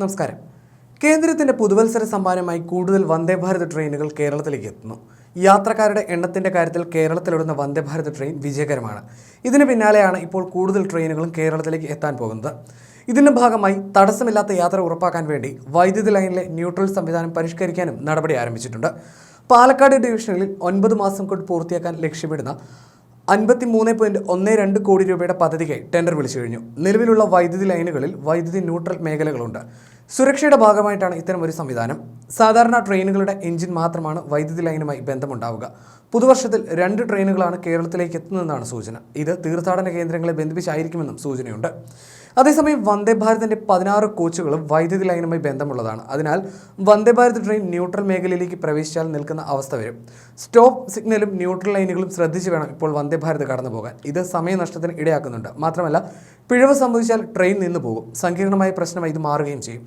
നമസ്കാരം. കേന്ദ്രത്തിന്റെ പുതുവത്സര സമ്മാനമായി കൂടുതൽ വന്ദേഭാരത് ട്രെയിനുകൾ കേരളത്തിലേക്ക് എത്തുന്നു. യാത്രക്കാരുടെ എണ്ണത്തിന്റെ കാര്യത്തിൽ കേരളത്തിലോടുന്ന വന്ദേ ഭാരത് ട്രെയിൻ വിജയകരമാണ്. ഇതിന് പിന്നാലെയാണ് ഇപ്പോൾ കൂടുതൽ ട്രെയിനുകളും കേരളത്തിലേക്ക് എത്താൻ പോകുന്നത്. ഇതിന്റെ ഭാഗമായി തടസ്സമില്ലാത്ത യാത്ര ഉറപ്പാക്കാൻ വേണ്ടി വൈദ്യുതി ലൈനിലെ ന്യൂട്രൽ സംവിധാനം പരിഷ്കരിക്കാനും നടപടി ആരംഭിച്ചിട്ടുണ്ട്. പാലക്കാട് ഡിവിഷനിൽ ഒൻപത് മാസം കൊണ്ട് പൂർത്തിയാക്കാൻ ലക്ഷ്യമിടുന്ന അൻപത്തി മൂന്ന് പോയിന്റ് ഒന്ന് രണ്ട് കോടി രൂപയുടെ പദ്ധതിക്ക് ടെൻഡർ വിളിച്ചു കഴിഞ്ഞു. നിലവിലുള്ള വൈദ്യുതി ലൈനുകളിൽ വൈദ്യുതി ന്യൂട്രൽ മേഖലകളുണ്ട്. സുരക്ഷയുടെ ഭാഗമായിട്ടാണ് ഇത്തരം ഒരു സംവിധാനം. സാധാരണ ട്രെയിനുകളുടെ എഞ്ചിൻ മാത്രമാണ് വൈദ്യുതി ലൈനുമായി ബന്ധമുണ്ടാവുക. പുതുവർഷത്തിൽ രണ്ട് ട്രെയിനുകളാണ് കേരളത്തിലേക്ക് എത്തുന്നതെന്നാണ് സൂചന. ഇത് തീർത്ഥാടന കേന്ദ്രങ്ങളെ ബന്ധിപ്പിച്ചായിരിക്കുമെന്നും സൂചനയുണ്ട്. അതേസമയം വന്ദേ ഭാരതിന്റെ പതിനാറ് കോച്ചുകളും വൈദ്യുതി ലൈനുമായി ബന്ധമുള്ളതാണ്. അതിനാൽ വന്ദേ ഭാരത് ട്രെയിൻ ന്യൂട്രൽ മേഖലയിലേക്ക് പ്രവേശിച്ചാൽ നിൽക്കുന്ന അവസ്ഥ വരും. സ്റ്റോപ്പ് സിഗ്നലും ന്യൂട്രൽ ലൈനുകളും ശ്രദ്ധിച്ച് വേണം ഇപ്പോൾ വന്ദേ ഭാരത് കടന്നു പോകാൻ. ഇത് സമയനഷ്ടത്തിന് ഇടയാക്കുന്നുണ്ട്. മാത്രമല്ല പിഴവ് സംഭവിച്ചാൽ ട്രെയിൻ നിന്നു പോകും. സങ്കീർണമായ പ്രശ്നമായി ഇത് മാറുകയും ചെയ്യും.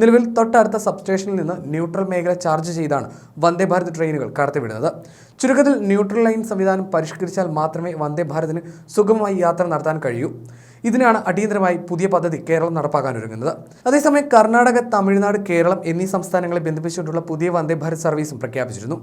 നിലവിൽ തൊട്ടടുത്ത സബ്സ്റ്റേഷനിൽ നിന്ന് ന്യൂട്രൽ മേഖല ചാർജ് ചെയ്താണ് വന്ദേ ഭാരത് ട്രെയിനുകൾ കടത്തിവിടുന്നത്. ചുരുക്കത്തിൽ ന്യൂട്രൽ ലൈൻ സംവിധാനം പരിഷ്കരിച്ചാൽ മാത്രമേ വന്ദേ ഭാരതിന് സുഗമമായി യാത്ര നടത്താൻ കഴിയൂ. ഇതിനാണ് അടിയന്തരമായി പുതിയ പദ്ധതി കേരളം നടപ്പാക്കാൻ ഒരുങ്ങുന്നത് അതേസമയം കർണാടക തമിഴ്നാട് കേരളം എന്നീ സംസ്ഥാനങ്ങളെ ബന്ധിപ്പിച്ചുകൊണ്ടുള്ള പുതിയ വന്ദേ ഭാരത് സർവീസും പ്രഖ്യാപിച്ചിരുന്നു.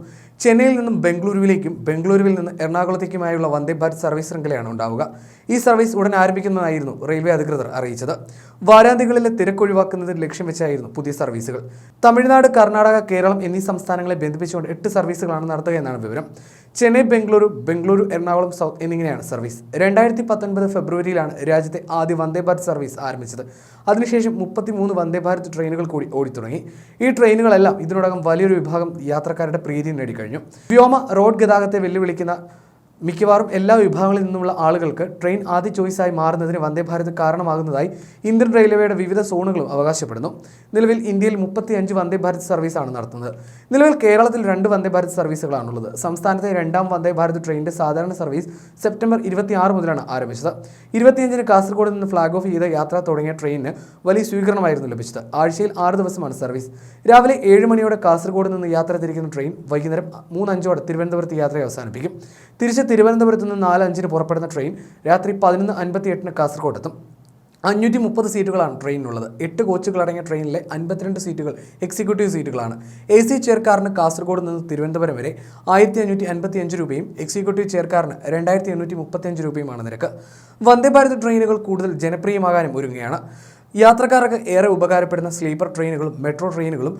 ചെന്നൈയിൽ നിന്നും ബംഗളൂരുവിലേക്കും ബംഗളൂരുവിൽ നിന്ന് എറണാകുളത്തേക്കുമായുള്ള വന്ദേ ഭാരത് സർവീസ് ശൃംഖലയാണ് ഉണ്ടാവുക. ഈ സർവീസ് ഉടൻ ആരംഭിക്കുന്നതായിരുന്നു റെയിൽവേ അധികൃതർ അറിയിച്ചത്. വാരാന്ത്യങ്ങളിലെ തിരക്ക് ഒഴിവാക്കുന്നതിന് ലക്ഷ്യം വെച്ചായിരുന്നു പുതിയ സർവീസുകൾ. തമിഴ്നാട് കർണാടക കേരളം എന്നീ സംസ്ഥാനങ്ങളെ ബന്ധിപ്പിച്ചുകൊണ്ട് എട്ട് സർവീസുകളാണ് നടത്തുക എന്നാണ് വിവരം. ചെന്നൈ ബംഗളൂരു ബംഗളൂരു എറണാകുളം സൗത്ത് എന്നിങ്ങനെയാണ് സർവീസ്. രണ്ടായിരത്തി പത്തൊൻപത് ഫെബ്രുവരിയിലാണ് രാജ്യത്തെ ആദ്യ വന്ദേ ഭാരത് സർവീസ് ആരംഭിച്ചത്. അതിനുശേഷം മുപ്പത്തിമൂന്ന് വന്ദേ ഭാരത് ട്രെയിനുകൾ കൂടി ഓടിത്തുടങ്ങി. ഈ ട്രെയിനുകളെല്ലാം ഇതിനോടകം വലിയൊരു വിഭാഗം യാത്രക്കാരുടെ പ്രീതി നേടിക്കഴിഞ്ഞു. വ്യോമ റോഡ് ഗതാഗതത്തെ വെല്ലുവിളിക്കുന്ന മിക്കവാറും എല്ലാ വിഭാഗങ്ങളിൽ നിന്നുമുള്ള ആളുകൾക്ക് ട്രെയിൻ ആദ്യ ചോയ്സായി മാറുന്നതിന് വന്ദേ ഭാരത് കാരണമാകുന്നതായി ഇന്ത്യൻ റെയിൽവേയുടെ വിവിധ സോണുകളും അവകാശപ്പെടുന്നു. നിലവിൽ ഇന്ത്യയിൽ മുപ്പത്തി അഞ്ച് വന്ദേ ഭാരത് സർവീസാണ് നടത്തുന്നത്. നിലവിൽ കേരളത്തിൽ രണ്ട് വന്ദേ ഭാരത് സർവീസുകളാണുള്ളത് സംസ്ഥാനത്തെ രണ്ടാം വന്ദേ ഭാരത് സാധാരണ സർവീസ് സെപ്റ്റംബർ ഇരുപത്തിയാറ് മുതലാണ് ആരംഭിച്ചത്. ഇരുപത്തിയഞ്ചിന് കാസർഗോഡ് നിന്ന് ഫ്ളാഗ് ഓഫ് ചെയ്ത യാത്ര തുടങ്ങിയ ട്രെയിനിന് വലിയ സ്വീകരണമായിരുന്നു ലഭിച്ചത്. ആഴ്ചയിൽ ആറ് ദിവസമാണ് സർവീസ് രാവിലെ ഏഴ് മണിയോടെ കാസർഗോഡ് നിന്ന് യാത്ര തിരിക്കുന്ന ട്രെയിൻ വൈകുന്നേരം മൂന്നഞ്ചോടെ തിരുവനന്തപുരത്ത് യാത്ര അവസാനിപ്പിക്കും. തിരിച്ച് തിരുവനന്തപുരത്ത് നിന്ന് നാല് അഞ്ചിന് പുറപ്പെടുന്ന ട്രെയിൻ രാത്രി പതിനൊന്ന് അൻപത്തി എട്ടിന് കാസർഗോഡ് എത്തും അഞ്ഞൂറ്റി മുപ്പത് സീറ്റുകളാണ് ട്രെയിനിനുള്ളത്. എട്ട് കോച്ചുകൾ അടങ്ങിയ ട്രെയിനിലെ അൻപത്തിരണ്ട് സീറ്റുകൾ എക്സിക്യൂട്ടീവ് സീറ്റുകളാണ്. എ സി ചെയർക്കാരന് കാസർഗോഡ് നിന്ന് തിരുവനന്തപുരം വരെ ആയിരത്തി അഞ്ഞൂറ്റി അൻപത്തി അഞ്ച് രൂപയും എക്സിക്യൂട്ടീവ് ചെയർക്കാരന് രണ്ടായിരത്തി എണ്ണൂറ്റി മുപ്പത്തി അഞ്ച് രൂപയുമാണ് നിരക്ക്. വന്ദേ ഭാരത് ട്രെയിനുകൾ കൂടുതൽ ജനപ്രിയമാകാനും ഒരുങ്ങുകയാണ്. യാത്രക്കാർക്ക് ഏറെ ഉപകാരപ്പെടുന്ന സ്ലീപ്പർ ട്രെയിനുകളും മെട്രോ ട്രെയിനുകളും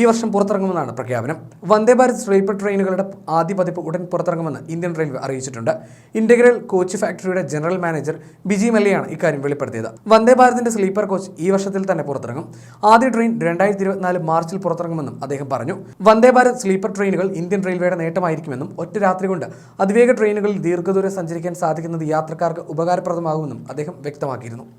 ഈ വർഷം പുറത്തിറങ്ങുമെന്നാണ് പ്രഖ്യാപനം. വന്ദേ ഭാരത് സ്ലീപ്പർ ട്രെയിനുകളുടെ ആദ്യ പതിപ്പ് ഉടൻ പുറത്തിറങ്ങുമെന്ന് ഇന്ത്യൻ റെയിൽവേ അറിയിച്ചിട്ടുണ്ട്. ഇന്റഗ്രൽ കോച്ച് ഫാക്ടറിയുടെ ജനറൽ മാനേജർ ബിജി മല്ലയാണ് ഇക്കാര്യം വെളിപ്പെടുത്തിയത്. വന്ദേ ഭാരതിന്റെ സ്ലീപ്പർ കോച്ച് ഈ വർഷത്തിൽ തന്നെ പുറത്തിറങ്ങും. ആദ്യ ട്രെയിൻ രണ്ടായിരത്തി ഇരുപത്തിനാല് മാർച്ചിൽ പുറത്തിറങ്ങുമെന്നും അദ്ദേഹം പറഞ്ഞു. വന്ദേ ഭാരത് സ്ലീപ്പർ ട്രെയിനുകൾ ഇന്ത്യൻ റെയിൽവേയുടെ നേട്ടമായിരിക്കുമെന്നും ഒറ്റ രാത്രി കൊണ്ട് അതിവേഗ ട്രെയിനുകളിൽ ദീർഘദൂരം സഞ്ചരിക്കാൻ സാധിക്കുന്നത് യാത്രക്കാർക്ക് ഉപകാരപ്രദമാകുമെന്നും അദ്ദേഹം വ്യക്തമാക്കിയിരുന്നു.